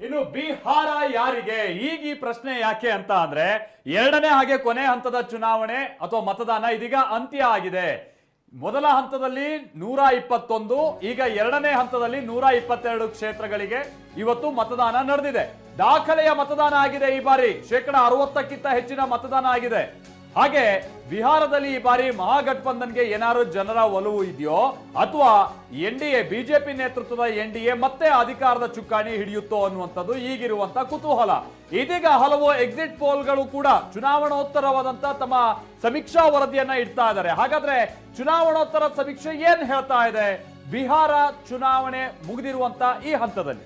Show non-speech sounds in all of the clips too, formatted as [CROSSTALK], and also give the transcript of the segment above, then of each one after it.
ಇನ್ನು ಬಿಹಾರ ಯಾರಿಗೆ? ಈಗ ಈ ಪ್ರಶ್ನೆ ಯಾಕೆ ಅಂತ ಅಂದ್ರೆ, ಎರಡನೇ ಹಾಗೆ ಕೊನೆ ಹಂತದ ಚುನಾವಣೆ ಅಥವಾ ಮತದಾನ ಇದೀಗ ಅಂತ್ಯ ಆಗಿದೆ. ಮೊದಲ ಹಂತದಲ್ಲಿ ನೂರ ಇಪ್ಪತ್ತೊಂದು, ಈಗ ಎರಡನೇ ಹಂತದಲ್ಲಿ ನೂರ ಇಪ್ಪತ್ತೆರಡು ಕ್ಷೇತ್ರಗಳಿಗೆ ಇವತ್ತು ಮತದಾನ ನಡೆದಿದೆ. ದಾಖಲೆಯ ಮತದಾನ ಆಗಿದೆ ಈ ಬಾರಿ. ಶೇಕಡ ಅರವತ್ತಕ್ಕಿಂತ ಹೆಚ್ಚಿನ ಮತದಾನ ಆಗಿದೆ. ಹಾಗೆ ಬಿಹಾರದಲ್ಲಿ ಈ ಬಾರಿ ಮಹಾಗಠಬಂಧನ್ಗೆ ಏನಾದ್ರು ಜನರ ಒಲವು ಇದೆಯೋ ಅಥವಾ ಎನ್ ಡಿ ಎ, ಬಿಜೆಪಿ ನೇತೃತ್ವದ ಎನ್ ಡಿ ಎ ಮತ್ತೆ ಅಧಿಕಾರದ ಚುಕ್ಕಾಣಿ ಹಿಡಿಯುತ್ತೋ ಅನ್ನುವಂಥದ್ದು ಈಗಿರುವಂತ ಕುತೂಹಲ. ಇದೀಗ ಹಲವು ಎಕ್ಸಿಟ್ ಪೋಲ್ಗಳು ಕೂಡ ಚುನಾವಣೋತ್ತರವಾದಂತ ತಮ್ಮ ಸಮೀಕ್ಷಾ ವರದಿಯನ್ನ ಇಡ್ತಾ ಇದ್ದಾರೆ. ಹಾಗಾದ್ರೆ ಚುನಾವಣೋತ್ತರ ಸಮೀಕ್ಷೆ ಏನ್ ಹೇಳ್ತಾ ಇದೆ? ಬಿಹಾರ ಚುನಾವಣೆ ಮುಗಿದಿರುವಂತ ಈ ಹಂತದಲ್ಲಿ.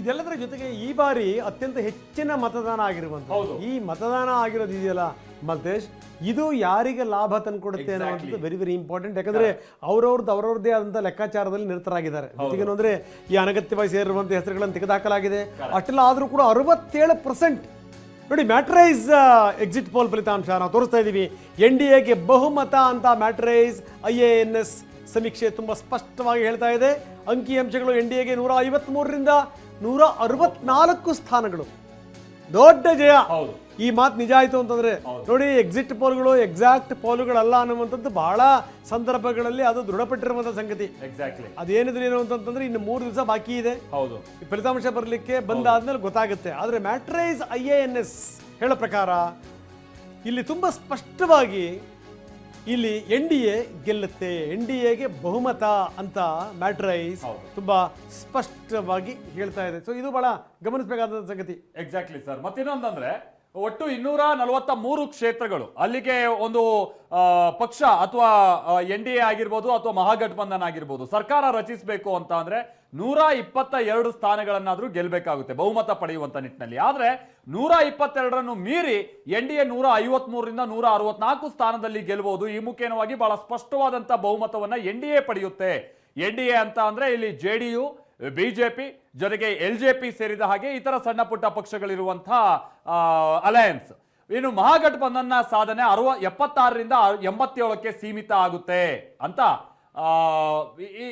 ಇದೆಲ್ಲದರ ಜೊತೆಗೆ ಈ ಬಾರಿ ಅತ್ಯಂತ ಹೆಚ್ಚಿನ ಮತದಾನ. ಆಗಿರುವಂತ ಈ ಮತದಾನ ಆಗಿರೋದು ಇದೆಯಲ್ಲ ಮಲ್ತೇಶ್ ಇದು ಯಾರಿಗೆ ಲಾಭ ತಂದ್ಕೊಡುತ್ತೆ ಅನ್ನೋದು ವೆರಿ ವೆರಿ ಇಂಪಾರ್ಟೆಂಟ್ ಯಾಕಂದ್ರೆ ಅವ್ರವ್ರದ್ದು ಅವ್ರವ್ರದ್ದೇ ಆದಂತ ಲೆಕ್ಕಾಚಾರದಲ್ಲಿ ನಿರತರಾಗಿದ್ದಾರೆ. ಜೊತೆಗೆ ಅಂದ್ರೆ ಈ ಅನಗತ್ಯವಾಗಿ ಸೇರಿರುವಂತ ಹೆಸರುಗಳನ್ನು ತೆಗೆದುಹಾಕಲಾಗಿದೆ. ಅಷ್ಟೆಲ್ಲ ಆದರೂ ಕೂಡ ಅರವತ್ತೇಳು ಪರ್ಸೆಂಟ್ ನೋಡಿ ಮ್ಯಾಟ್ರೈಸ್ ಎಕ್ಸಿಟ್ ಪೋಲ್ ಫಲಿತಾಂಶ ನಾವು ತೋರಿಸ್ತಾ ಇದ್ದೀವಿ. ಎನ್ ಡಿ ಎಗೆ ಬಹುಮತ ಅಂತ Matrize I A N S ಸಮೀಕ್ಷೆ ತುಂಬಾ ಸ್ಪಷ್ಟವಾಗಿ ಹೇಳ್ತಾ ಇದೆ. ಅಂಕಿಅಂಶಗಳು ಎನ್ ಡಿ ಎಗೆ ನೂರ ಐವತ್ಮೂರರಿಂದ ನೂರ ಅರವತ್ನಾಲ್ಕು ಸ್ಥಾನಗಳು. ದೊಡ್ಡ ಜಯ. ಈ ಮಾತು ನಿಜ ಆಯ್ತು ಅಂತಂದ್ರೆ ನೋಡಿ ಎಕ್ಸಿಟ್ ಪೋಲ್ಗಳು ಎಕ್ಸಾಕ್ಟ್ ಪೋಲ್ಗಳಲ್ಲ ಅನ್ನುವಂಥದ್ದು ಬಹಳ ಸಂದರ್ಭಗಳಲ್ಲಿ ಅದು ದೃಢಪಟ್ಟಿರುವಂತಹ ಸಂಗತಿ. ಎಕ್ಸಾಕ್ಟ್ಲಿ ಅದೇನಿದ್ರೆ ಏನು ಅಂತಂದ್ರೆ ಇನ್ನು ಮೂರು ದಿವಸ ಬಾಕಿ ಇದೆ. ಹೌದು. ಫಲಿತಾಂಶ ಬರಲಿಕ್ಕೆ ಬಂದಾದ್ಮೇಲೆ ಗೊತ್ತಾಗುತ್ತೆ. ಆದರೆ Matrize I A N S ಹೇಳೋ ಪ್ರಕಾರ ಇಲ್ಲಿ ತುಂಬ ಸ್ಪಷ್ಟವಾಗಿ ಇಲ್ಲಿ ಎನ್ ಡಿ ಎ ಗೆಲ್ಲುತ್ತೆ. ಎನ್ ಡಿ ಎಗೆ ಬಹುಮತ ಅಂತ ಮ್ಯಾಟ್ರೈಸ್. ತುಂಬಾ ಸ್ಪಷ್ಟವಾಗಿ ಹೇಳ್ತಾ ಇದೆ. ಸೊ ಇದು ಬಹಳ ಗಮನಿಸಬೇಕಾದ ಸಂಗತಿ. ಎಕ್ಸಾಕ್ಟ್ಲಿ ಸರ್ ಮತ್ತಿನ್ನೊಂದಂದ್ರೆ ಒಟ್ಟು ಇನ್ನೂರ ನಲವತ್ತ ಮೂರು ಕ್ಷೇತ್ರಗಳು. ಅಲ್ಲಿಗೆ ಒಂದು ಪಕ್ಷ ಅಥವಾ ಎನ್ ಡಿ ಎ ಆಗಿರ್ಬೋದು ಅಥವಾ ಮಹಾಗಠಬಂಧನ್ ಆಗಿರ್ಬೋದು, ಸರ್ಕಾರ ರಚಿಸಬೇಕು ಅಂತ ಅಂದ್ರೆ ನೂರ ಇಪ್ಪತ್ತ ಎರಡು ಸ್ಥಾನಗಳನ್ನಾದ್ರೂ ಗೆಲ್ಲಬೇಕಾಗುತ್ತೆ ಬಹುಮತ ಪಡೆಯುವಂತ ನಿಟ್ಟಿನಲ್ಲಿ. ಆದ್ರೆ ನೂರ ಇಪ್ಪತ್ತೆರಡರನ್ನು ಮೀರಿ ಎನ್ ಡಿ ಎ ನೂರ ಐವತ್ ಮೂರರಿಂದ ನೂರ ಅರವತ್ನಾಲ್ಕು ಸ್ಥಾನದಲ್ಲಿ ಗೆಲ್ಲಬಹುದು ಈ ಮುಖೇನವಾಗಿ ಬಹಳ ಸ್ಪಷ್ಟವಾದಂತಹ ಬಹುಮತವನ್ನ ಎನ್ ಡಿ ಎ ಪಡೆಯುತ್ತೆ. ಎನ್ ಡಿ ಎ ಅಂತ ಅಂದ್ರೆ ಇಲ್ಲಿ ಜೆ ಡಿ ಯು ಬಿಜೆಪಿ ಜೊತೆಗೆ ಎಲ್ ಜೆ ಪಿ ಸೇರಿದ ಹಾಗೆ ಇತರ ಸಣ್ಣ ಪುಟ್ಟ ಪಕ್ಷಗಳಿರುವಂತಹ ಅಲಯನ್ಸ್. ಇನ್ನು ಮಹಾಗಠಬಂಧನ್ನ ಸಾಧನೆ ಅರವ ಎಪ್ಪತ್ತಾರರಿಂದ ಎಂಬತ್ತೇಳಕ್ಕೆ ಸೀಮಿತ ಆಗುತ್ತೆ ಅಂತ ಆ,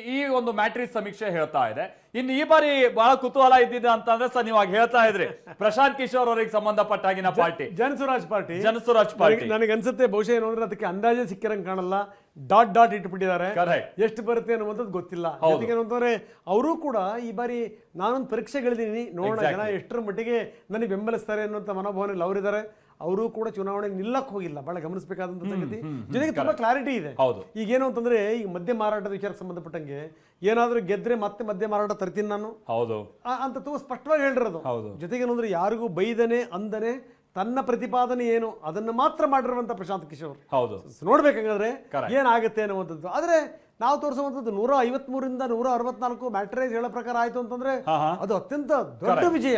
ಈ- ಒಂದು ಮ್ಯಾಟ್ರಿಕ್ಸ್ ಸಮೀಕ್ಷೆ ಹೇಳ್ತಾ ಇದೆ. ಇನ್ನು ಈ ಬಾರಿ ಬಹಳ ಕುತೂಹಲ ಇದ್ದಿದೆ ಅಂತಂದ್ರೆ ಸರ್ ನೀವಾಗ ಹೇಳ್ತಾ ಇದ್ರಿ. ಪ್ರಶಾಂತ್ ಕಿಶೋರ್ ಅವರಿಗೆ ಸಂಬಂಧಪಟ್ಟಾಗಿನ party. Jan Suraaj party. Jan Suraaj party. ನನಗೆ ಅನ್ಸುತ್ತೆ ಬಹುಶಃ ಏನು ಅಂದ್ರೆ ಅದಕ್ಕೆ ಅಂದಾಜೆ ಸಿಕ್ಕಿರಂಗೆ ಕಾಣಲ್ಲ. ಡಾಟ್ ಡಾಟ್ ಇಟ್ಬಿಟ್ಟಿದ್ದಾರೆ. ಎಷ್ಟು ಬರುತ್ತೆ ಅನ್ನುವಂಥದ್ದು ಗೊತ್ತಿಲ್ಲ. ಅಂತಂದ್ರೆ ಅವರು ಕೂಡ ಈ ಬಾರಿ ನಾನೊಂದು ಪರೀಕ್ಷೆಗಳಿದ್ದೀನಿ. ನೋಡೋಣ ಜನ. ಎಷ್ಟರ ಮಟ್ಟಿಗೆ ನನಗೆ ಬೆಂಬಲಿಸ್ತಾರೆ ಅನ್ನುವಂಥ ಮನೋಭಾವನೆಯಲ್ಲಿ ಅವರಿದ್ದಾರೆ ಅವರು ಕೂಡ ಚುನಾವಣೆ ನಿಲ್ಲಕ್ಕೆ ಹೋಗಿಲ್ಲ. ಬಹಳ ಗಮನಿಸಬೇಕಾದಂತ ಸಂಗತಿ. ಜೊತೆಗೆ ತುಂಬಾ ಕ್ಲಾರಿಟಿ ಇದೆ. ಹೌದು. ಈಗ ಏನು ಅಂತಂದ್ರೆ ಈಗ ಮದ್ಯ ಮಾರಾಟದ ವಿಚಾರಕ್ಕೆ ಸಂಬಂಧಪಟ್ಟಂಗೆ ಏನಾದ್ರೂ ಗೆದ್ರೆ ಮತ್ತೆ ಮದ್ಯ ಮಾರಾಟ ತರ್ತೀನಿ ನಾನು. ಹೌದು. ಅಂತ ತುಂಬ ಸ್ಪಷ್ಟವಾಗಿ ಹೇಳಿರೋದು. ಹೌದು. ಜೊತೆಗೆ ಏನಂದ್ರೆ ಯಾರಿಗೂ ಬೈದನೆ ಅಂದನೆ ತನ್ನ ಪ್ರತಿಪಾದನೆ ಏನು? ಅದನ್ನ ಮಾತ್ರ ಮಾಡಿರುವಂತ ಪ್ರಶಾಂತ್ ಕಿಶೋರ್ ಹೌದು. ನೋಡ್ಬೇಕಂಗಾದ್ರೆ. ಏನಾಗುತ್ತೆ ಅನ್ನುವಂಥದ್ದು. ಆದ್ರೆ ನಾವು ತೋರಿಸುವಂಥದ್ದು ನೂರ ಐವತ್ಮೂರಿಂದ ನೂರ ಅರವತ್ನಾಲ್ಕು ಮ್ಯಾಟ್ರೇಜ್ ಹೇಳೋ ಪ್ರಕಾರ ಆಯ್ತು ಅಂತಂದ್ರೆ. ಅದು ಅತ್ಯಂತ ದೊಡ್ಡ ವಿಜಯ.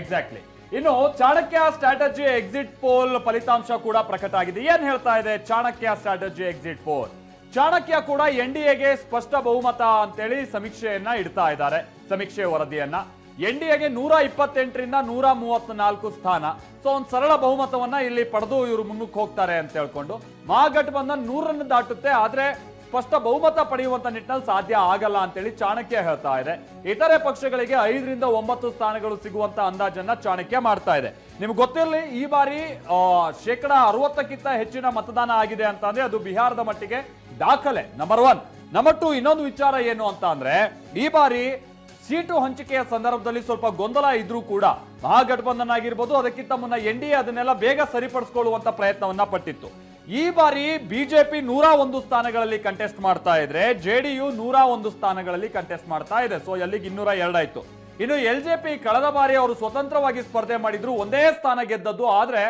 ಎಕ್ಸಾಕ್ಟ್ಲಿ ಇನ್ನು ಚಾಣಕ್ಯ ಸ್ಟ್ರಾಟಜಿ ಎಕ್ಸಿಟ್ ಪೋಲ್ ಫಲಿತಾಂಶ ಕೂಡ ಪ್ರಕಟ ಆಗಿದೆ. ಏನ್ ಹೇಳ್ತಾ ಇದೆ Chanakya strategy exit poll Chanakya ಕೂಡ ಎನ್ ಡಿ ಎಗೆ ಸ್ಪಷ್ಟ ಬಹುಮತ ಅಂತೇಳಿ ಸಮೀಕ್ಷೆಯನ್ನ ಇಡ್ತಾ ಇದ್ದಾರೆ. ಸಮೀಕ್ಷೆ ವರದಿಯನ್ನ. ಎನ್ ಡಿ ಎಗೆ ನೂರ ಇಪ್ಪತ್ತೆಂಟರಿಂದ ನೂರ ಮೂವತ್ನಾಲ್ಕು ಸ್ಥಾನ. ಸೊ, ಒಂದು ಸರಳ ಬಹುಮತವನ್ನ ಇಲ್ಲಿ ಪಡೆದು ಇವರು ಮುನ್ನುಕ್ಕೆ ಹೋಗ್ತಾರೆ ಅಂತ ಹೇಳ್ಕೊಂಡು. ಮಹಾಗಠಬಂಧನ್ ನೂರನ್ನು ದಾಟುತ್ತೆ, ಆದ್ರೆ ಸ್ಪಷ್ಟ ಬಹುಮತ ಪಡೆಯುವಂತ ನಿಟ್ಟಿನಲ್ಲಿ ಸಾಧ್ಯ ಆಗಲ್ಲ ಅಂತೇಳಿ ಚಾಣಕ್ಯ ಹೇಳ್ತಾ ಇದೆ. ಇತರೆ ಪಕ್ಷಗಳಿಗೆ ಐದರಿಂದ ಒಂಬತ್ತು ಸ್ಥಾನಗಳು ಸಿಗುವಂತ ಅಂದಾಜನ್ನ ಚಾಣಕ್ಯ ಮಾಡ್ತಾ ಇದೆ. ನಿಮ್ಗೆ ಗೊತ್ತಿರಲಿ, ಈ ಬಾರಿ ಶೇಕಡ ಅರವತ್ತಕ್ಕಿಂತ ಹೆಚ್ಚಿನ ಮತದಾನ ಆಗಿದೆ ಅಂತ ಅದು ಬಿಹಾರದ ಮಟ್ಟಿಗೆ ದಾಖಲೆ ನಂಬರ್ ಒನ್ ನಂಬರ್ ಟು ಇನ್ನೊಂದು ವಿಚಾರ ಏನು ಅಂತ ಅಂದ್ರೆ, ಈ ಬಾರಿ ಸೀಟು ಹಂಚಿಕೆಯ ಸಂದರ್ಭದಲ್ಲಿ ಸ್ವಲ್ಪ ಗೊಂದಲ ಇದ್ರೂ ಕೂಡ ಮಹಾಗಠಬಂಧನ್ ಆಗಿರ್ಬೋದು ಅದಕ್ಕಿಂತ ಮುನ್ನ ಎನ್ ಡಿ ಅದನ್ನೆಲ್ಲ ಬೇಗ ಸರಿಪಡಿಸಿಕೊಳ್ಳುವಂತ ಪ್ರಯತ್ನವನ್ನ ಪಟ್ಟಿತ್ತು. ಈ ಬಾರಿ ಬಿಜೆಪಿ ನೂರ ಒಂದು ಸ್ಥಾನಗಳಲ್ಲಿ ಕಂಟೆಸ್ಟ್ ಮಾಡ್ತಾ ಇದ್ರೆ ಜೆಡಿಯು ನೂರ ಒಂದು ಸ್ಥಾನಗಳಲ್ಲಿ ಕಂಟೆಸ್ಟ್ ಮಾಡ್ತಾ ಇದೆ. ಸೊ ಅಲ್ಲಿಗೆ ಇನ್ನೂರ ಎರಡಾಯ್ತು ಇನ್ನು ಎಲ್ ಜೆ ಪಿ ಕಳೆದ ಬಾರಿ ಅವರು ಸ್ವತಂತ್ರವಾಗಿ ಸ್ಪರ್ಧೆ ಮಾಡಿದ್ರು, ಒಂದೇ ಸ್ಥಾನ ಗೆದ್ದದ್ದು. ಆದ್ರೆ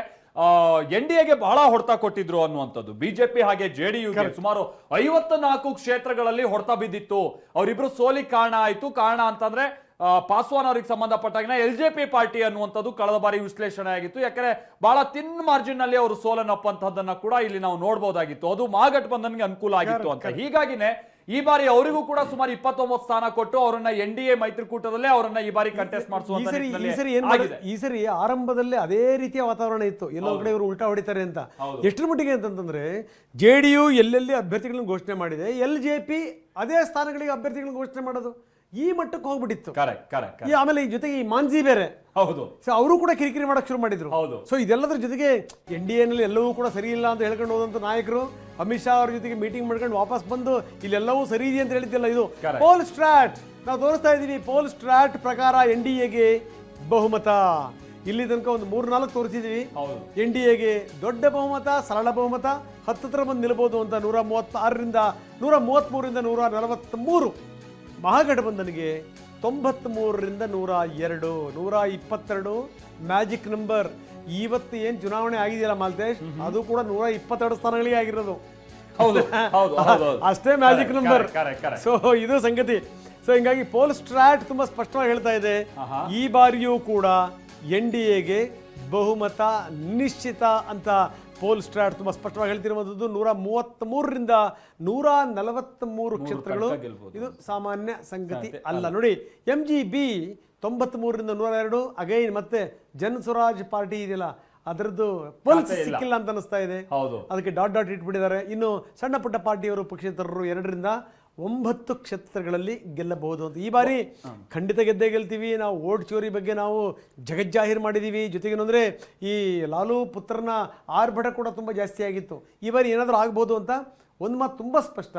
ಎನ್ ಡಿ ಎಗೆ ಬಹಳ ಹೊಡೆತ ಕೊಟ್ಟಿದ್ರು ಅನ್ನುವಂಥದ್ದು. ಬಿಜೆಪಿ ಹಾಗೆ ಜೆಡಿಯುಗೆ ಸುಮಾರು ಐವತ್ತ ನಾಲ್ಕು ಕ್ಷೇತ್ರಗಳಲ್ಲಿ ಹೊಡೆತ ಬಿದ್ದಿತ್ತು. ಅವರಿಬ್ರು ಸೋಲಿ ಕಾರಣ ಆಯ್ತು. ಕಾರಣ ಅಂತಂದ್ರೆ ಆ, ಪಾಸ್ವಾನ್ ಅವರಿಗೆ ಸಂಬಂಧಪಟ್ಟಾಗಿನ ಎಲ್ ಜೆ ಪಿ ಪಾರ್ಟಿ ಅನ್ನುವಂಥದ್ದು ಕಳೆದ ಬಾರಿ ವಿಶ್ಲೇಷಣೆ ಆಗಿತ್ತು. ಯಾಕಂದ್ರೆ ಬಹಳ ತಿನ್ ಮಾರ್ಜಿನ್ನಲ್ಲಿ ಅವರು ಸೋಲನ್ನಪ್ಪಂತಹದ್ದನ್ನ ಕೂಡ ಇಲ್ಲಿ ನಾವು ನೋಡಬಹುದಾಗಿತ್ತು ಅದು ಮಹಾಗಠಬಂಧನ್ಗೆ ಅನುಕೂಲ ಆಗಿತ್ತು ಅಂತ. ಹೀಗಾಗಿನೇ ಈ ಬಾರಿ ಅವರಿಗೂ ಕೂಡ ಸುಮಾರು ಇಪ್ಪತ್ತೊಂಬತ್ತು ಸ್ಥಾನ ಕೊಟ್ಟು ಅವರನ್ನ ಎನ್ ಡಿ ಎ ಮೈತ್ರಿಕೂಟದಲ್ಲೇ ಅವರನ್ನ ಈ ಬಾರಿ ಕಂಟೆಸ್ಟ್ ಮಾಡ್ಸೋ ಮಾಡಿಸುವಂತ ಸರಿ ಈ ಸರಿ ಏನ್ ಆಗಿದೆ. ಈ ಸರಿ ಆರಂಭದಲ್ಲಿ ಅದೇ ರೀತಿಯ ವಾತಾವರಣ ಇತ್ತು. ಎಲ್ಲೋ ಕಡೆ ಇವರು ಉಲ್ಟಾ ಹೊಡಿತಾರೆ ಅಂತ. ಎಷ್ಟರ ಮಟ್ಟಿಗೆ ಅಂತಂದ್ರೆ ಜೆ ಡಿ ಯು ಎಲ್ಲೆಲ್ಲಿ ಅಭ್ಯರ್ಥಿಗಳನ್ನು ಘೋಷಣೆ ಮಾಡಿದೆ ಎಲ್ ಜೆ ಪಿ ಅದೇ ಸ್ಥಾನಗಳಿಗೆ ಅಭ್ಯರ್ಥಿಗಳನ್ನು ಘೋಷಣೆ ಮಾಡೋದು. ಈ ಮಟ್ಟಕ್ಕೆ ಹೋಗ್ಬಿಟ್ಟಿತ್ತು. ಕರೆಕ್ಟ್ ಕರೆಕ್ಟ್ ಈ ಆಮೇಲೆ ಈ ಜೊತೆಗೆ ಈ ಮಾಂಜಿ ಬೇರೆ. ಹೌದು. ಸೊ ಅವರು ಕೂಡ ಕಿರಿಕಿರಿ ಮಾಡಕ್ ಶುರು ಮಾಡಿದ್ರು. ಹೌದು. ಸೊ ಇದೆಲ್ಲದ್ರ ಜೊತೆಗೆ ಎನ್ ಡಿ ಎನಲ್ಲಿ ಎಲ್ಲವೂ ಕೂಡ ಸರಿ ಇಲ್ಲ ಅಂತ ಹೇಳ್ಕೊಂಡು ಹೋದಂತ ನಾಯಕರು ಅಮಿತ್ ಶಾ ಅವ್ರ ಜೊತೆಗೆ ಮೀಟಿಂಗ್ ಮಾಡ್ಕೊಂಡು ವಾಪಸ್ ಬಂದು ಇಲ್ಲೆಲ್ಲವೂ ಸರಿ ಇದೆ ಅಂತ ಹೇಳಿದ್ದಿಲ್ಲ ಇದು. ಪೋಲ್ ಸ್ಟ್ರಾಟ್ ನಾವು ತೋರಿಸ್ತಾ ಇದ್ದೀವಿ ಪೋಲ್ ಸ್ಟ್ರಾಟ್ ಪ್ರಕಾರ ಎನ್ ಡಿ ಎಗೆ ಬಹುಮತ. ಇಲ್ಲಿ ತನಕ ಒಂದು ಮೂರು ನಾಲ್ಕು ತೋರಿಸಿದೀವಿ. ಹೌದು. ಎನ್ ಡಿ ಎಗೆ ದೊಡ್ಡ ಬಹುಮತ ಸರಳ ಬಹುಮತ ಹತ್ತತ್ರ ಬಂದು ನಿಲ್ಬೋದು ಅಂತ ನೂರ ಮೂವತ್ತಾರರಿಂದ ನೂರ ಮೂವತ್ತ್ಮೂರರಿಂದ ನೂರ ನಲವತ್ತ್ಮೂರು ಮಹಾಗಠಬಂಧನ್ಗೆ ತೊಂಬತ್ತ್ಮೂರರಿಂದ ನೂರ ಎರಡು ನೂರ ಇಪ್ಪತ್ತೆರಡು ಮ್ಯಾಜಿಕ್ ನಂಬರ್. ಇವತ್ತು ಏನು ಚುನಾವಣೆ ಆಗಿದೆಯಲ್ಲ ಮಾಲ್ತೇಶ್? ಅದು ಕೂಡ ನೂರ ಇಪ್ಪತ್ತೆರಡು ಸ್ಥಾನಗಳಿಗೆ ಆಗಿರೋದು. [LAUGHS] ಅಷ್ಟೇ ಮ್ಯಾಜಿಕ್ ನಂಬರ್. ಸೊ ಇದು ಸಂಗತಿ. ಸೊ ಹಿಂಗಾಗಿ ಪೋಲ್ ಸ್ಟ್ರಾಟ್ ತುಂಬಾ ಸ್ಪಷ್ಟವಾಗಿ ಹೇಳ್ತಾ ಇದೆ. ಈ ಬಾರಿಯೂ ಕೂಡ ಎನ್ ಡಿ ಎಗೆ ಬಹುಮತ ನಿಶ್ಚಿತ ಅಂತ ಪೋಲ್ ಸ್ಟ್ರಾಟ್ ತುಂಬಾ ಸ್ಪಷ್ಟವಾಗಿ ಹೇಳ್ತಿರುವಂಥದ್ದು ನೂರ ಮೂವತ್ತ್ ಮೂರರಿಂದ ನೂರ ನಲವತ್ತ್ ಮೂರು ಕ್ಷೇತ್ರಗಳು ಇದು ಸಾಮಾನ್ಯ ಸಂಗತಿ ಅಲ್ಲ. ನೋಡಿ ಎಂ ಜಿ ಬಿ ತೊಂಬತ್ತ್ ಮೂರರಿಂದ ನೂರ ಎರಡು ಅಗೈನ್ ಮತ್ತೆ ಜನ್ ಸ್ವರಾಜ್ ಪಾರ್ಟಿ ಇದೆಯಲ್ಲ ಅದರದ್ದು ಪಲ್ಸ್ ಸಿಕ್ಕಿಲ್ಲ ಅಂತ ಅನಿಸ್ತಾ ಇದೆ. ಹೌದು. ಅದಕ್ಕೆ ಡಾಟ್ ಡಾಟ್ ಇಟ್ಬಿಟ್ಟಿದ್ದಾರೆ. ಇನ್ನು ಸಣ್ಣ ಪುಟ್ಟ ಪಾರ್ಟಿಯವರು ಪಕ್ಷೇತರರು ಎರಡರಿಂದ ಒಂಬತ್ತು ಕ್ಷೇತ್ರಗಳಲ್ಲಿ ಗೆಲ್ಲಬಹುದು ಅಂತ. ಈ ಬಾರಿ ಖಂಡಿತ ಗೆದ್ದೇ ಗೆಲ್ತೀವಿ. ನಾವು ಓಟ್ ಚೋರಿ ಬಗ್ಗೆ ನಾವು ಜಗಜ್ಜಾಹೀರ್ ಮಾಡಿದ್ದೀವಿ ಜೊತೆಗೇನಂದ್ರೆ ಈ ಲಾಲು ಪುತ್ರನ ಆರ್ಭಟ ಕೂಡ ತುಂಬ ಜಾಸ್ತಿ ಆಗಿತ್ತು. ಈ ಬಾರಿ ಏನಾದರೂ ಆಗ್ಬೋದು ಅಂತ? ಒಂದು ಮಾತು ತುಂಬ ಸ್ಪಷ್ಟ.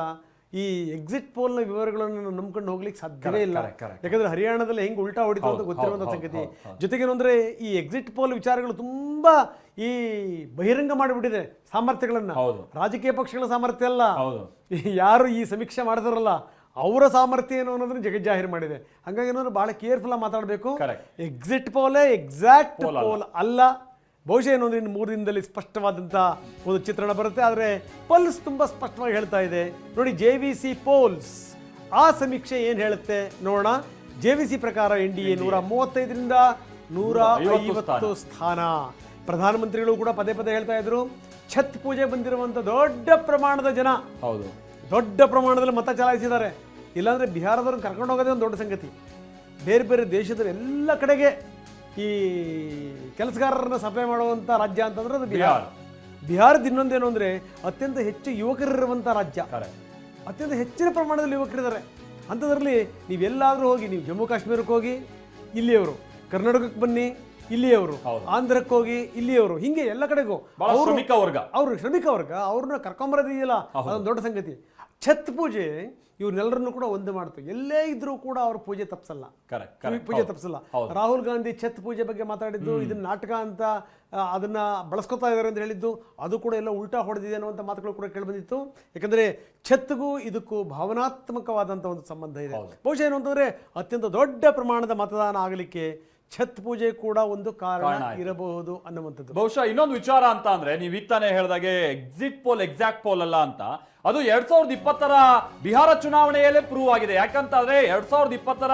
ಈ ಎಕ್ಸಿಟ್ ಪೋಲ್ನ ವಿವರಗಳನ್ನು ನಂಬ್ಕೊಂಡು ಹೋಗ್ಲಿಕ್ಕೆ ಸಾಧ್ಯವೇ ಇಲ್ಲ. ಯಾಕಂದ್ರೆ ಹರಿಯಾಣದಲ್ಲಿ ಹೆಂಗ್ ಉಲ್ಟಾ ಹೊಡಿತು ಅಂತ ಗೊತ್ತಿರುವಂತ ಗೊತ್ತಿರುವಂಥ ಸಂಗತಿ. ಜೊತೆಗೆ ಜೊತೆಗೇನಂದ್ರೆ ಈ ಎಕ್ಸಿಟ್ ಪೋಲ್ ವಿಚಾರಗಳು ತುಂಬಾ ಈ ಬಹಿರಂಗ ಮಾಡಿಬಿಟ್ಟಿದೆ ಸಾಮರ್ಥ್ಯಗಳನ್ನ. ರಾಜಕೀಯ ಪಕ್ಷಗಳ ಸಾಮರ್ಥ್ಯ ಅಲ್ಲ. ಯಾರು ಈ ಸಮೀಕ್ಷೆ ಮಾಡಿದಾರಲ್ಲ ಅವರ ಸಾಮರ್ಥ್ಯ ಏನು ಅನ್ನೋದನ್ನ ಜಗಜ್ಜಾಹೀರ್ ಮಾಡಿದೆ. ಹಂಗಾಗಿ ಏನಂದ್ರೆ ಬಹಳ ಕೇರ್ಫುಲ್ ಆಗಿ ಮಾತಾಡಬೇಕು. ಎಕ್ಸಿಟ್ ಪೋಲೇ ಎಕ್ಸಾಕ್ಟ್ ಪೋಲ್ ಅಲ್ಲ. ಬಹುಶಃ ಏನೊಂದು ಇನ್ನು ಮೂರು ದಿನದಲ್ಲಿ ಸ್ಪಷ್ಟವಾದಂಥ ಒಂದು ಚಿತ್ರಣ ಬರುತ್ತೆ ಆದರೆ ಪಲ್ಸ್ ತುಂಬ ಸ್ಪಷ್ಟವಾಗಿ ಹೇಳ್ತಾ ಇದೆ. ನೋಡಿ ಜೆ ವಿ ಸಿ ಪೋಲ್ಸ್ ಆ ಸಮೀಕ್ಷೆ ಏನು ಹೇಳುತ್ತೆ ನೋಡೋಣ. ಜೆ ವಿ ಸಿ ಪ್ರಕಾರ ಎನ್ ಡಿ ಎ ನೂರ ಮೂವತ್ತೈದರಿಂದ ನೂರ ಐವತ್ತು ಐವತ್ತು ಸ್ಥಾನ. ಪ್ರಧಾನಮಂತ್ರಿಗಳು ಕೂಡ ಪದೇ ಪದೇ ಹೇಳ್ತಾ ಇದ್ರು ಛತ್ ಪೂಜೆ ಬಂದಿರುವಂಥ ದೊಡ್ಡ ಪ್ರಮಾಣದ ಜನ. ಹೌದು. ದೊಡ್ಡ ಪ್ರಮಾಣದಲ್ಲಿ ಮತ ಚಲಾಯಿಸಿದ್ದಾರೆ. ಇಲ್ಲಾಂದರೆ ಬಿಹಾರದವ್ರನ್ನ ಕರ್ಕೊಂಡು ಹೋಗೋದೇ ಒಂದು ದೊಡ್ಡ ಸಂಗತಿ. ಬೇರೆ ಬೇರೆ ದೇಶದ ಎಲ್ಲ ಕಡೆಗೆ ಈ ಕೆಲಸಗಾರರನ್ನ ಸಭೆ ಮಾಡುವಂಥ ರಾಜ್ಯ ಅಂತಂದ್ರೆ ಅದು ಬಿಹಾರ. ಬಿಹಾರ್. ಬಿಹಾರದ ಇನ್ನೊಂದೇನು ಅಂದರೆ ಅತ್ಯಂತ ಹೆಚ್ಚು ಯುವಕರಿರುವಂಥ ರಾಜ್ಯ. ಅತ್ಯಂತ ಹೆಚ್ಚಿನ ಪ್ರಮಾಣದಲ್ಲಿ ಯುವಕರಿದ್ದಾರೆ. ಅಂಥದ್ರಲ್ಲಿ ನೀವೆಲ್ಲಾದರೂ ಹೋಗಿ ನೀವು ಜಮ್ಮು ಕಾಶ್ಮೀರಕ್ಕೆ ಹೋಗಿ ಇಲ್ಲಿಯವರು. ಕರ್ನಾಟಕಕ್ಕೆ ಬನ್ನಿ ಇಲ್ಲಿಯವರು. ಆಂಧ್ರಕ್ಕೆ ಹೋಗಿ ಇಲ್ಲಿಯವರು. ಹಿಂಗೆ ಎಲ್ಲ ಕಡೆಗೂ ಅವರು ಶ್ರಮಿಕ ವರ್ಗ. ಅವರು ಶ್ರಮಿಕ ವರ್ಗ. ಅವ್ರನ್ನ ಕರ್ಕೊಂಬರೋದಿದೆಯಲ್ಲ? ಅದೊಂದು ದೊಡ್ಡ ಸಂಗತಿ. ಛತ್ ಪೂಜೆ ಇವ್ರನ್ನೆಲ್ಲರನ್ನು ಕೂಡ ಒಂದು ಮಾಡ್ತು. ಎಲ್ಲೇ ಇದ್ರೂ ಕೂಡ ಅವ್ರ ಪೂಜೆ ಕರೆಕ್ಟ್ ಪೂಜೆ ತಪ್ಸಲ್ಲ. ರಾಹುಲ್ ಗಾಂಧಿ ಛತ್ ಪೂಜೆ ಬಗ್ಗೆ ಮಾತಾಡಿದ್ದು ಇದನ್ನ ನಾಟಕ ಅಂತ ಅದನ್ನ ಬಳಸ್ಕೊತಾ ಇದ್ದಾರೆ ಅಂತ ಹೇಳಿದ್ದು ಅದು ಕೂಡ ಎಲ್ಲ ಉಲ್ಟಾ ಹೊಡೆದಿದೆ ಅನ್ನುವಂಥ ಮಾತುಗಳು ಕೂಡ ಕೇಳಿಬಂದಿತ್ತು ಯಾಕಂದ್ರೆ ಛತ್ಗೂ ಇದಕ್ಕೂ ಭಾವನಾತ್ಮಕವಾದಂಥ ಒಂದು ಸಂಬಂಧ ಇದೆ. ಬಹುಶಃ ಏನು ಅಂತಂದ್ರೆ ಅತ್ಯಂತ ದೊಡ್ಡ ಪ್ರಮಾಣದ ಮತದಾನ ಆಗಲಿಕ್ಕೆ ಛತ್ ಪೂಜೆ ಕೂಡ ಒಂದು ಕಾರಣ ಇರಬಹುದು ಅನ್ನುವಂಥದ್ದು. ಬಹುಶಃ ಇನ್ನೊಂದು ವಿಚಾರ ಅಂತ ಅಂದ್ರೆ ನೀವು ಇತ್ತಾನೆ ತಾನೇ ಹೇಳ್ದಾಗೆ ಎಕ್ಸಿಟ್ ಪೋಲ್ ಎಕ್ಸಾಕ್ಟ್ ಪೋಲ್ ಅಲ್ಲ ಅಂತ. ಅದು ಎರಡ್ ಸಾವಿರದ ಇಪ್ಪತ್ತರ ಬಿಹಾರ ಚುನಾವಣೆಯಲ್ಲೇ ಪ್ರೂವ್ ಆಗಿದೆ. ಯಾಕಂತಂದ್ರೆ ಎರಡ್ ಸಾವಿರದ ಇಪ್ಪತ್ತರ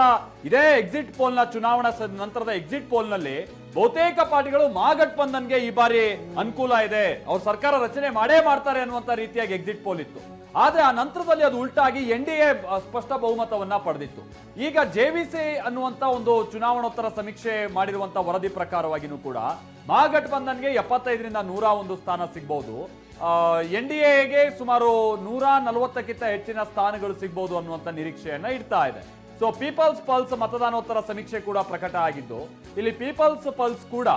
ಇದೇ ಎಕ್ಸಿಟ್ ಪೋಲ್ನ ಚುನಾವಣಾ ನಂತರದ ಎಕ್ಸಿಟ್ ಪೋಲ್ನಲ್ಲಿ ಬಹುತೇಕ ಪಾರ್ಟಿಗಳು ಮಹಾಗಠಬಂಧನ್ಗೆ ಈ ಬಾರಿ ಅನುಕೂಲ ಇದೆ. ಅವ್ರ ಸರ್ಕಾರ ರಚನೆ ಮಾಡೇ ಮಾಡ್ತಾರೆ ಅನ್ನುವಂತ ರೀತಿಯಾಗಿ ಎಕ್ಸಿಟ್ ಪೋಲ್ ಇತ್ತು. ಆದ್ರೆ ಆ ನಂತರದಲ್ಲಿ ಅದು ಉಲ್ಟಾಗಿ ಎನ್ ಡಿ ಎ ಸ್ಪಷ್ಟ ಬಹುಮತವನ್ನ ಪಡೆದಿತ್ತು. ಈಗ ಜೆ ವಿ ಸಿ ಅನ್ನುವಂತ ಒಂದು ಚುನಾವಣೋತ್ತರ ಸಮೀಕ್ಷೆ ಮಾಡಿರುವಂಥ ವರದಿ ಪ್ರಕಾರವಾಗಿಯೂ ಕೂಡ ಮಹಾಗಠಬಂಧನ್ಗೆ ಎಪ್ಪತ್ತೈದರಿಂದ ನೂರ ಒಂದು ಸ್ಥಾನ ಸಿಗ್ಬೋದು. ಎನ್ ಡಿ ಎಗೆ ಸುಮಾರು ನೂರ ನಲವತ್ತಕ್ಕಿಂತ ಹೆಚ್ಚಿನ ಸ್ಥಾನಗಳು ಸಿಗ್ಬೋದು ಅನ್ನುವಂತ ನಿರೀಕ್ಷೆಯನ್ನ ಇಡ್ತಾ ಇದೆ. ಸೊ ಪೀಪಲ್ಸ್ ಪಲ್ಸ್ ಮತದಾನೋತ್ತರ ಸಮೀಕ್ಷೆ ಕೂಡ ಪ್ರಕಟ ಆಗಿದ್ದು, ಇಲ್ಲಿ ಪೀಪಲ್ಸ್ ಪಲ್ಸ್ ಕೂಡ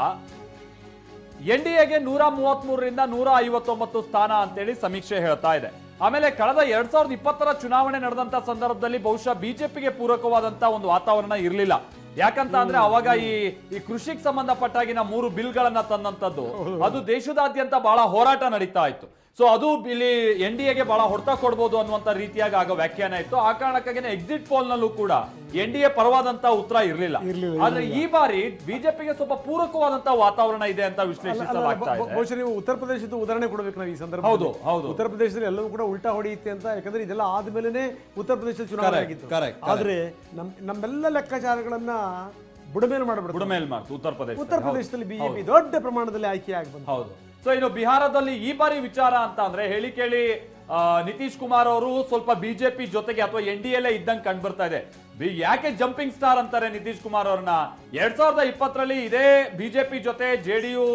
ಎನ್ ಡಿ ಎಗೆ ನೂರ ಮೂವತ್ಮೂರರಿಂದ ನೂರ ಐವತ್ತೊಂಬತ್ತು ಸ್ಥಾನ ಅಂತೇಳಿ ಸಮೀಕ್ಷೆ ಹೇಳ್ತಾ ಇದೆ. ಆಮೇಲೆ ಕಳೆದ ಎರಡ್ ಸಾವಿರದ ಇಪ್ಪತ್ತರ ಚುನಾವಣೆ ನಡೆದಂತ ಸಂದರ್ಭದಲ್ಲಿ ಬಹುಶಃ ಬಿಜೆಪಿಗೆ ಪೂರಕವಾದಂತ ಒಂದು ವಾತಾವರಣ ಇರಲಿಲ್ಲ. ಯಾಕಂತ ಅಂದ್ರೆ ಅವಾಗ ಈ ಈ ಕೃಷಿಗೆ ಸಂಬಂಧಪಟ್ಟಾಗಿನ ಮೂರು ಬಿಲ್ಗಳನ್ನ ತಂದಂತದ್ದು ಅದು ದೇಶದಾದ್ಯಂತ ಬಹಳ ಹೋರಾಟ ನಡೀತಾ ಇತ್ತು. ಸೊ ಅದು ಇಲ್ಲಿ ಎನ್ ಡಿ ಎಗೆ ಬಹಳ ಹೊಡೆತ ಕೊಡ್ಬೋದು ಅನ್ನುವಂತ ರೀತಿಯಾಗಿ ಆಗ ವ್ಯಾಖ್ಯಾನ ಇತ್ತು. ಆ ಕಾರಣಕ್ಕಾಗಿ ಎಕ್ಸಿಟ್ ಪೋಲ್ ನಲ್ಲೂ ಕೂಡ ಎನ್ ಡಿ ಎ ಪರವಾದಂತ ಉತ್ತರ ಇರಲಿಲ್ಲ. ಆದ್ರೆ ಈ ಬಾರಿ ಬಿಜೆಪಿಗೆ ಸ್ವಲ್ಪ ಪೂರಕವಾದಂತ ವಾತಾವರಣ ಇದೆ ಅಂತ ವಿಶ್ಲೇಷಿಸಲಾಗ್ತಾ ಇದೆ. ಬಹುಶಃ ನೀವು ಉತ್ತರ ಪ್ರದೇಶದ ಉದಾಹರಣೆ ಕೊಡಬೇಕು ನಾವು ಈ ಸಂದರ್ಭ ಹೌದು, ಹೌದು. ಉತ್ತರ ಪ್ರದೇಶದಲ್ಲಿ ಎಲ್ಲವೂ ಕೂಡ ಉಲ್ಟಾ ಹೊಡೆಯುತ್ತೆ ಅಂತ ಯಾಕಂದ್ರೆ ಇದೆಲ್ಲ ಆದ್ಮೇಲೆ ಉತ್ತರ ಪ್ರದೇಶದ ಚುನಾವಣೆ ಆಗಿತ್ತು. ಆದ್ರೆ ನಮ್ ನಮ್ಮೆಲ್ಲ ಲೆಕ್ಕಾಚಾರಗಳನ್ನ ಬುಡಮೇಲ್ ಮಾಡ್ಬಿಡ್ತು. ಬುಡಮೇಲ್ ಮಾಡ್ತು ಉತ್ತರ ಪ್ರದೇಶ ಉತ್ತರ ಪ್ರದೇಶದಲ್ಲಿ ಬಿಜೆಪಿ ದೊಡ್ಡ ಪ್ರಮಾಣದಲ್ಲಿ ಆಯ್ಕೆ ಆಗಿ ಬಂತು. ಹೌದು. ಸೊ ಇನ್ನು ಬಿಹಾರದಲ್ಲಿ ಈ ಬಾರಿ ವಿಚಾರ ಅಂತ ಅಂದ್ರೆ ಹೇಳಿ ಕೇಳಿ ನಿತೀಶ್ ಕುಮಾರ್ ಅವರು ಸ್ವಲ್ಪ ಬಿಜೆಪಿ ಜೊತೆಗೆ ಅಥವಾ ಎನ್ ಡಿ ಎಲ್ ಇದ್ದಂಗೆ ಕಂಡು ಬರ್ತಾ ಇದೆ. ಯಾಕೆ ಜಂಪಿಂಗ್ ಸ್ಟಾರ್ ಅಂತಾರೆ ನಿತೀಶ್ ಕುಮಾರ್ ಅವ್ರನ್ನ? ಎರಡ್ ಸಾವಿರದ ಇಪ್ಪತ್ತರಲ್ಲಿ ಇದೇ ಬಿಜೆಪಿ ಜೊತೆ ಜೆ ಡಿ ಯು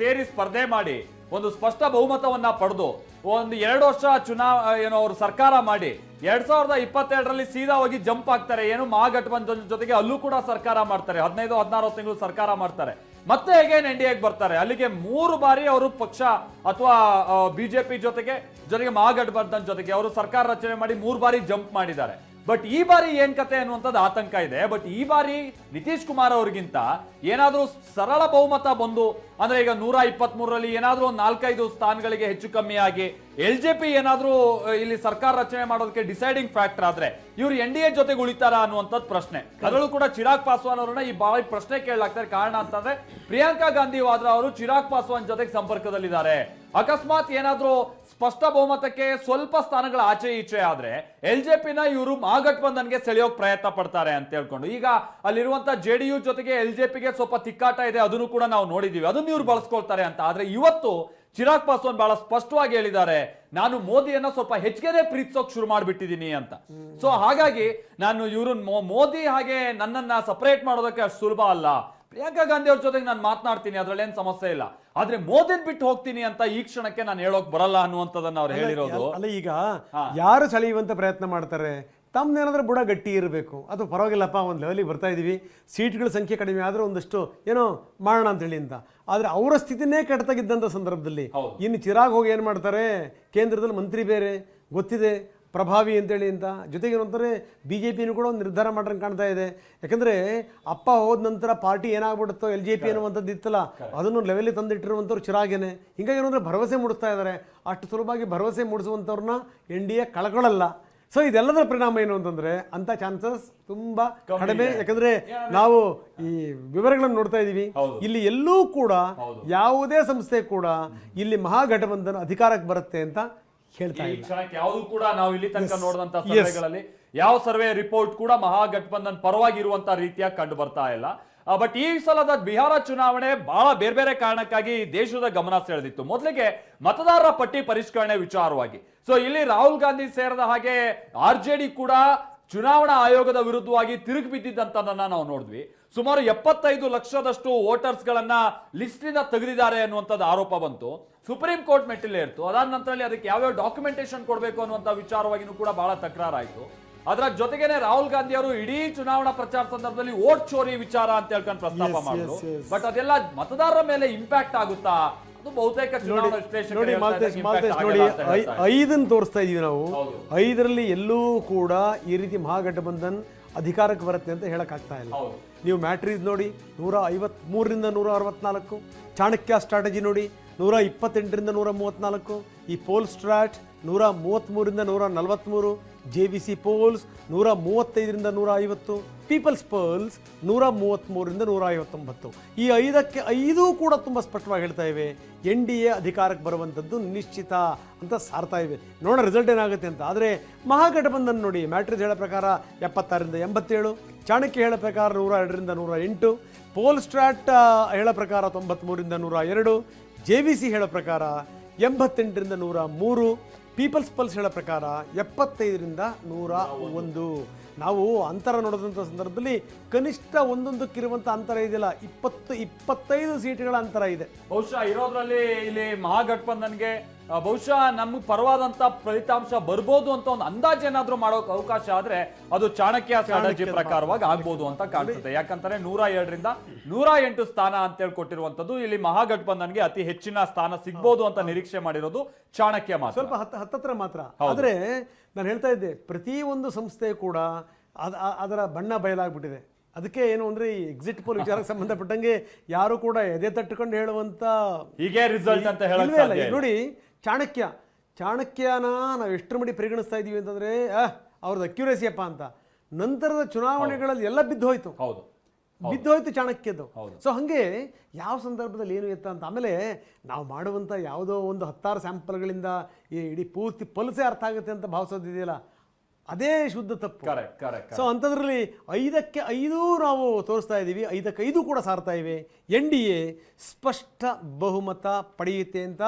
ಸೇರಿ ಸ್ಪರ್ಧೆ ಮಾಡಿ ಒಂದು ಸ್ಪಷ್ಟ ಬಹುಮತವನ್ನ ಪಡೆದು ಒಂದು ಎರಡು ವರ್ಷ ಚುನಾವ ಏನೋ ಅವರು ಸರ್ಕಾರ ಮಾಡಿ ಎರಡ್ ಸಾವಿರದ ಇಪ್ಪತ್ತೆರಡರಲ್ಲಿ ಸೀದಾ ಹೋಗಿ ಜಂಪ್ ಆಗ್ತಾರೆ. ಏನು ಮಹಾಗಠಬಂಧನ್ ಜೊತೆಗೆ ಅಲ್ಲೂ ಕೂಡ ಸರ್ಕಾರ ಮಾಡ್ತಾರೆ. ಹದಿನೈದು, ಹದಿನಾರು ತಿಂಗಳು ಸರ್ಕಾರ ಮಾಡ್ತಾರೆ. ಮತ್ತೆ ಅಗೇನ್ ಎನ್ ಡಿ ಎಗೆ ಬರ್ತಾರೆ. ಅಲ್ಲಿಗೆ ಮೂರು ಬಾರಿ ಅವರು ಪಕ್ಷ ಅಥವಾ ಬಿಜೆಪಿ ಜೊತೆಗೆ ಜೊತೆಗೆ ಮಹಾಗಠಬಂಧನ್ ಜೊತೆಗೆ ಅವರು ಸರ್ಕಾರ ರಚನೆ ಮಾಡಿ ಮೂರು ಬಾರಿ ಜಂಪ್ ಮಾಡಿದ್ದಾರೆ. ಬಟ್ ಈ ಬಾರಿ ಏನ್ ಕತೆ ಅನ್ನುವಂಥದ್ದು ಆತಂಕ ಇದೆ. ಬಟ್ ಈ ಬಾರಿ ನಿತೀಶ್ ಕುಮಾರ್ ಅವ್ರಿಗಿಂತ ಏನಾದರೂ ಸರಳ ಬಹುಮತ ಬಂದು ಅಂದ್ರೆ ಈಗ ನೂರ ಇಪ್ಪತ್ತ್ ಮೂರರಲ್ಲಿ ಏನಾದ್ರೂ ಒಂದು ನಾಲ್ಕೈದು ಸ್ಥಾನಗಳಿಗೆ ಹೆಚ್ಚು ಕಮ್ಮಿ ಆಗಿ ಎಲ್ ಜೆ ಪಿ ಏನಾದ್ರೂ ಇಲ್ಲಿ ಸರ್ಕಾರ ರಚನೆ ಮಾಡೋದಕ್ಕೆ ಡಿಸೈಡಿಂಗ್ ಫ್ಯಾಕ್ಟರ್ ಆದ್ರೆ ಇವ್ರು ಎನ್ ಡಿ ಎ ಜೊತೆಗೆ ಉಳಿತಾರ ಅನ್ನುವಂಥದ್ದು ಪ್ರಶ್ನೆ. ಅದರಲ್ಲೂ ಕೂಡ ಚಿರಾಗ್ ಪಾಸ್ವಾನ್ ಅವರನ್ನ ಈ ಬಾರಿ ಪ್ರಶ್ನೆ ಕೇಳಲಾಗ್ತಾರೆ. ಕಾರಣ ಅಂತಂದ್ರೆ ಪ್ರಿಯಾಂಕಾ ಗಾಂಧಿ ವಾದ್ರಾ ಅವರು ಚಿರಾಗ್ ಪಾಸ್ವಾನ್ ಜೊತೆಗೆ ಸಂಪರ್ಕದಲ್ಲಿದ್ದಾರೆ. ಅಕಸ್ಮಾತ್ ಏನಾದ್ರೂ ಸ್ಪಷ್ಟ ಬಹುಮತಕ್ಕೆ ಸ್ವಲ್ಪ ಸ್ಥಾನಗಳ ಆಚೆ ಈಚೆ ಆದ್ರೆ ಎಲ್ ಜೆ ಪಿನ ಇವರು ಮಹಾಗಠಬಂಧನ್ಗೆ ಸೆಳೆಯೋಕ್ ಪ್ರಯತ್ನ ಪಡ್ತಾರೆ ಅಂತ ಹೇಳ್ಕೊಂಡು. ಈಗ ಅಲ್ಲಿರುವಂತ ಜೆಡಿಯು ಜೊತೆಗೆ ಎಲ್ ಜೆ ಪಿಗೆ ಸ್ವಲ್ಪ ತಿಕ್ಕಾಟ ಇದೆ, ಅದನ್ನು ಕೂಡ ನಾವು ನೋಡಿದೀವಿ. ಅದನ್ನು ಇವ್ರು ಬಳಸ್ಕೊಳ್ತಾರೆ ಅಂತ. ಆದ್ರೆ ಇವತ್ತು ಚಿರಾಗ್ ಪಾಸ್ವಾನ್ ಬಹಳ ಸ್ಪಷ್ಟವಾಗಿ ಹೇಳಿದ್ದಾರೆ ನಾನು ಮೋದಿಯನ್ನ ಸ್ವಲ್ಪ ಹೆಚ್ಚಿಗೆನೆ ಪ್ರೀತಿಸೋಕ್ ಶುರು ಮಾಡಿಬಿಟ್ಟಿದ್ದೀನಿ ಅಂತ. ಸೊ ಹಾಗಾಗಿ ನಾನು ಇವ್ರನ್ನ ಮೋದಿ ಹಾಗೆ ನನ್ನನ್ನ ಸಪರೇಟ್ ಮಾಡೋದಕ್ಕೆ ಅಷ್ಟು ಸುಲಭ ಅಲ್ಲ. ಪ್ರಿಯಾಂಕಾ ಗಾಂಧಿ ಅವ್ರ ಜೊತೆಗೆ ನಾನು ಮಾತನಾಡ್ತೀನಿ ಅದ್ರಲ್ಲಿ ಏನ್ ಸಮಸ್ಯೆ ಇಲ್ಲ. ಆದ್ರೆ ಮೋದಿನ್ ಬಿಟ್ಟು ಹೋಗ್ತೀನಿ ಅಂತ ಈ ಕ್ಷಣಕ್ಕೆ ನಾನು ಹೇಳೋಕ್ ಬರಲ್ಲ ಅನ್ನುವಂಥದ್ದನ್ನ ಅವ್ರು ಹೇಳಿರೋದು. ಅಲ್ಲ ಈಗ ಯಾರು ಸೆಳೆಯುವಂತ ಪ್ರಯತ್ನ ಮಾಡ್ತಾರೆ? ತಮ್ಮದೇನಾದ್ರೂ ಬುಡ ಗಟ್ಟಿ ಇರಬೇಕು. ಅದು ಪರವಾಗಿಲ್ಲಪ್ಪ ಒಂದು ಲೆವೆಲಿಗೆ ಬರ್ತಾ ಇದ್ದೀವಿ ಸೀಟ್ಗಳ ಸಂಖ್ಯೆ ಕಡಿಮೆ ಆದರೂ ಒಂದಷ್ಟು ಏನೋ ಮಾಡೋಣ ಅಂತ ಹೇಳಿ ಅಂತ. ಆದರೆ ಅವರ ಸ್ಥಿತಿನೇ ಕೆಟ್ಟದಾಗಿದ್ದಂಥ ಸಂದರ್ಭದಲ್ಲಿ. ಇನ್ನು ಚಿರಾಗ್ ಹೋಗಿ ಏನು ಮಾಡ್ತಾರೆ? ಕೇಂದ್ರದಲ್ಲಿ ಮಂತ್ರಿ ಬೇರೆ ಗೊತ್ತಿದೆ ಪ್ರಭಾವಿ ಅಂತೇಳಿ ಅಂತ. ಜೊತೆಗೆ ಏನಂತಾರೆ? ಬಿ ಜೆ ಪಿನೂ ಕೂಡ ಒಂದು ನಿರ್ಧಾರ ಮಾಡ್ರಂಗೆ ಕಾಣ್ತಾ ಇದೆ. ಯಾಕಂದರೆ ಅಪ್ಪ ಹೋದ ನಂತರ ಪಾರ್ಟಿ ಏನಾಗ್ಬಿಡುತ್ತೋ ಎಲ್ ಜೆ ಪಿ ಅನ್ನುವಂಥದ್ದು ಇತ್ತಲ್ಲ ಅದನ್ನು ಲೆವೆಲಿಗೆ ತಂದಿಟ್ಟಿರುವಂಥವ್ರು ಚಿರಾಗೇನೆ. ಹಿಂಗಾಗಿ ಏನಂದರೆ ಭರವಸೆ ಮೂಡಿಸ್ತಾ ಇದ್ದಾರೆ. ಅಷ್ಟು ಸುಲಭವಾಗಿ ಭರವಸೆ ಮೂಡಿಸುವಂಥವ್ರನ್ನ ಎನ್ ಡಿ ಎ ಕಳ್ಕೊಳ್ಳಲ್ಲ ಸೊ ಇದೆಲ್ಲದರ ಪರಿಣಾಮ ಏನು ಅಂತಂದ್ರೆ ಅಂತ ಚಾನ್ಸಸ್ ತುಂಬಾ ಕಡಿಮೆ. ಯಾಕಂದ್ರೆ ನಾವು ಈ ವಿವರಗಳನ್ನು ನೋಡ್ತಾ ಇದ್ದೀವಿ. ಇಲ್ಲಿ ಎಲ್ಲೂ ಕೂಡ ಯಾವುದೇ ಸಂಸ್ಥೆ ಕೂಡ ಇಲ್ಲಿ ಮಹಾಗಠಬಂಧನ ಅಧಿಕಾರಕ್ಕೆ ಬರುತ್ತೆ ಅಂತ ಹೇಳ್ತಾ ಈ ಕ್ಷಣಕ್ಕೆ ಯಾವುದು ಕೂಡ ನಾವು ಇಲ್ಲಿ ತನಕ ನೋಡಿದಂತ ಸರ್ವೆಗಳಲ್ಲಿ ಯಾವ ಸರ್ವೆ ರಿಪೋರ್ಟ್ ಕೂಡ ಮಹಾಗಠಬಂಧನ್ ಪರವಾಗಿ ಇರುವಂತ ರೀತಿಯಾಗಿ ಕಂಡು ಬರ್ತಾ ಇಲ್ಲ. ಬಟ್ ಈ ಸಲದ ಬಿಹಾರ ಚುನಾವಣೆ ಬಹಳ ಬೇರೆ ಬೇರೆ ಕಾರಣಕ್ಕಾಗಿ ದೇಶದ ಗಮನ ಸೆಳೆದಿತ್ತು. ಮೊದಲಿಗೆ ಮತದಾರರ ಪಟ್ಟಿ ಪರಿಷ್ಕರಣೆ ವಿಚಾರವಾಗಿ. ಸೊ ಇಲ್ಲಿ ರಾಹುಲ್ ಗಾಂಧಿ ಸೇರಿದ ಹಾಗೆ ಆರ್ ಕೂಡ ಚುನಾವಣಾ ಆಯೋಗದ ವಿರುದ್ಧವಾಗಿ ತಿರುಗಿ ಬಿದ್ದಿದ್ದಂತದನ್ನ ನಾವು ನೋಡಿದ್ವಿ. ಸುಮಾರು ಎಪ್ಪತ್ತೈದು ಲಕ್ಷದಷ್ಟು ವೋಟರ್ಸ್ ಗಳನ್ನ ಲಿಸ್ಟ್ನಿಂದ ತೆಗೆದಿದ್ದಾರೆ ಅನ್ನುವಂಥದ್ದು ಆರೋಪ ಬಂತು. ಸುಪ್ರೀಂ ಕೋರ್ಟ್ ಮೆಟ್ಟಿಲೇ ಇರ್ತು ಅದಾದ ನಂತರ ಅದಕ್ಕೆ ಯಾವ್ಯಾವ ಡಾಕ್ಯುಮೆಂಟೇಶನ್ ಕೊಡಬೇಕು ಅನ್ನುವಂಥ ವಿಚಾರವಾಗಿನೂ ಕೂಡ ಬಹಳ ತಕರಾರಾಯಿತು. ಅದರ ಜೊತೆಗೇನೆ ರಾಹುಲ್ ಗಾಂಧಿ ಅವರು ಇಡೀ ಚುನಾವಣಾ ಪ್ರಚಾರ ಸಂದರ್ಭದಲ್ಲಿ ಓಟ್ ಚೋರಿ ವಿಚಾರ ಅಂತ ಹೇಳ್ಕೊಂಡು ಪ್ರಸ್ತಾಪ ಮಾಡಿದ್ರು. ಬಟ್ ಅದೆಲ್ಲ ಮತದಾರರ ಮೇಲೆ ಇಂಪ್ಯಾಕ್ಟ್ ಆಗುತ್ತಾ? ಅದು ಬಹುತೇಕ. ಐದನ್ನು ತೋರಿಸ್ತಾ ಇದೀವಿ ನಾವು. ಐದರಲ್ಲಿ ಎಲ್ಲೂ ಕೂಡ ಈ ರೀತಿ ಮಹಾಗಠಬಂಧನ್ ಅಧಿಕಾರಕ್ಕೆ ಬರುತ್ತೆ ಅಂತ ಹೇಳಕ್ಕಾಗ್ತಾ ಇಲ್ಲ. ನೀವು ಮ್ಯಾಟ್ರೀಸ್ ನೋಡಿ ನೂರ ಐವತ್ಮೂರರಿಂದ ನೂರ ಅರವತ್ನಾಲ್ಕು. ಚಾಣಕ್ಯ ಸ್ಟ್ರಾಟಜಿ ನೋಡಿ ನೂರ ಇಪ್ಪತ್ತೆಂಟರಿಂದ ನೂರ ಮೂವತ್ನಾಲ್ಕು. ಈ ಪೋಲ್ ಸ್ಟ್ರಾಟ್ ನೂರ ಮೂವತ್ತ್ಮೂರಿಂದ ನೂರ ನಲವತ್ತ್ಮೂರು ಜೆ ವಿ ಸಿ ಪೋಲ್ಸ್ ನೂರ ಮೂವತ್ತೈದರಿಂದ ನೂರ ಐವತ್ತು ಪೀಪಲ್ಸ್ ಪೋಲ್ಸ್ ನೂರ ಮೂವತ್ತ್ಮೂರರಿಂದ ನೂರ ಐವತ್ತೊಂಬತ್ತು ಈ ಐದಕ್ಕೆ ಐದೂ ಕೂಡ ತುಂಬ ಸ್ಪಷ್ಟವಾಗಿ ಹೇಳ್ತಾ ಇವೆ. ಎನ್ ಡಿ ಎ ಅಧಿಕಾರಕ್ಕೆ ಬರುವಂಥದ್ದು ನಿಶ್ಚಿತ ಅಂತ ಸಾರ್ತಾ ಇವೆ. ನೋಡೋಣ ರಿಸಲ್ಟ್ ಏನಾಗುತ್ತೆ ಅಂತ. ಆದರೆ ಮಹಾಗಠಬಂಧನ್ ನೋಡಿ ಮ್ಯಾಟ್ರಿಸ್ ಹೇಳೋ ಪ್ರಕಾರ ಎಪ್ಪತ್ತಾರರಿಂದ ಎಂಬತ್ತೇಳು, ಚಾಣಕ್ಯ ಹೇಳೋ ಪ್ರಕಾರ ನೂರ ಎರಡರಿಂದ ನೂರ ಎಂಟು ಪೋಲ್ ಸ್ಟ್ರಾಟ್ ಹೇಳೋ ಪ್ರಕಾರ ತೊಂಬತ್ತ್ಮೂರಿಂದ ನೂರ ಎರಡು ಜೆ ವಿ ಸಿ ಹೇಳೋ ಪ್ರಕಾರ ಎಂಬತ್ತೆಂಟರಿಂದ ನೂರ ಮೂರು ಪೀಪಲ್ಸ್ ಪಲ್ಸ್ ಹೇಳೋ ಪ್ರಕಾರ ಎಪ್ಪತ್ತೈದರಿಂದ ನೂರ ಒಂದು. ನಾವು ಅಂತರ ನೋಡಿದಂಥ ಸಂದರ್ಭದಲ್ಲಿ ಕನಿಷ್ಠ ಒಂದೊಂದಕ್ಕಿರುವಂಥ ಅಂತರ ಇದೆಯಲ್ಲ, ಇಪ್ಪತ್ತು, ಇಪ್ಪತ್ತೈದು ಸೀಟ್ಗಳ ಅಂತರ ಇದೆ. ಬಹುಶಃ ಇರೋದ್ರಲ್ಲಿ ಇಲ್ಲಿ ಮಹಾಗಠಬಂಧನ್ಗೆ ಬಹುಶಃ ನಮ್ಗೆ ಪರವಾದಂತ ಫಲಿತಾಂಶ ಬರ್ಬೋದು ಅಂತ ಒಂದು ಅಂದಾಜು ಏನಾದರೂ ಮಾಡೋಕೆ ಅವಕಾಶ ಆದ್ರೆ ಅದು ಚಾಣಕ್ಯ ಸ್ಟ್ರಾಟಜಿ ಪ್ರಕಾರವಾಗಿ ಆಗ್ಬೋದು ಅಂತ ಕಾಣಿಸುತ್ತೆ. ಯಾಕಂತಾರೆ ನೂರ ಎರಡರಿಂದ ನೂರ ಎಂಟು ಸ್ಥಾನ ಅಂತ ಹೇಳ್ಕೊಟ್ಟಿರುವಂಥದ್ದು ಇಲ್ಲಿ ಮಹಾಗಠಬಂಧನ್ಗೆ ಅತಿ ಹೆಚ್ಚಿನ ಸ್ಥಾನ ಸಿಗ್ಬೋದು ಅಂತ ನಿರೀಕ್ಷೆ ಮಾಡಿರೋದು ಚಾಣಕ್ಯ ಮಾತ್ರ. ಸ್ವಲ್ಪ ಹತ್ತ ಹತ್ತತ್ರ ಮಾತ್ರ. ಆದರೆ ನಾನು ಹೇಳ್ತಾ ಇದ್ದೆ ಪ್ರತಿ ಒಂದು ಸಂಸ್ಥೆ ಕೂಡ ಅದ್- ಅದರ ಬಣ್ಣ ಬಯಲಾಗ್ಬಿಟ್ಟಿದೆ. ಅದಕ್ಕೆ ಏನು ಅಂದ್ರೆ ಈ ಎಕ್ಸಿಟ್ ಪೋಲ್ ವಿಚಾರಕ್ಕೆ ಸಂಬಂಧಪಟ್ಟಂಗೆ ಯಾರು ಕೂಡ ಎದೆ ತಟ್ಟುಕೊಂಡು ಹೇಳುವಂತ ಹೀಗೆ ರಿಸಲ್ಟ್ ಅಂತ ಹೇಳಿ. ನೋಡಿ ಚಾಣಕ್ಯ. ಚಾಣಕ್ಯನ ನಾವು ಎಷ್ಟರ ಮಟ್ಟಿಗೆ ಪರಿಗಣಿಸ್ತಾ ಇದ್ದೀವಿ ಅಂತಂದರೆ ಅವ್ರದ್ದು ಅಕ್ಯುರೇಸಿ ಅಪ್ಪ ಅಂತ. ನಂತರದ ಚುನಾವಣೆಗಳಲ್ಲಿ ಎಲ್ಲ ಬಿದ್ದು ಹೋಯ್ತು. ಹೌದು. ಬಿದ್ದು ಹೋಯ್ತು ಚಾಣಕ್ಯದ್ದು. ಸೊ ಹಾಗೆ ಯಾವ ಸಂದರ್ಭದಲ್ಲಿ ಏನು ಎತ್ತ ಅಂತ ಆಮೇಲೆ ನಾವು ಮಾಡುವಂಥ ಯಾವುದೋ ಒಂದು ಹತ್ತಾರು ಸ್ಯಾಂಪಲ್ಗಳಿಂದ ಈ ಇಡೀ ಪೂರ್ತಿ ಪಲ್ಸೆ ಅರ್ಥ ಆಗುತ್ತೆ ಅಂತ ಭಾವಿಸೋದಿದೆಯಲ್ಲ ಅದೇ ಶುದ್ಧ ತಪ್ಪು. ಸೊ ಅಂಥದ್ರಲ್ಲಿ ಐದಕ್ಕೆ ಐದು ನಾವು ತೋರಿಸ್ತಾ ಇದ್ದೀವಿ ಐದಕ್ಕೆ ಐದು ಕೂಡ ಸಾರ್ತಾ ಇವೆ. ಎನ್ ಡಿ ಎ ಸ್ಪಷ್ಟ ಬಹುಮತ ಪಡೆಯುತ್ತೆ ಅಂತ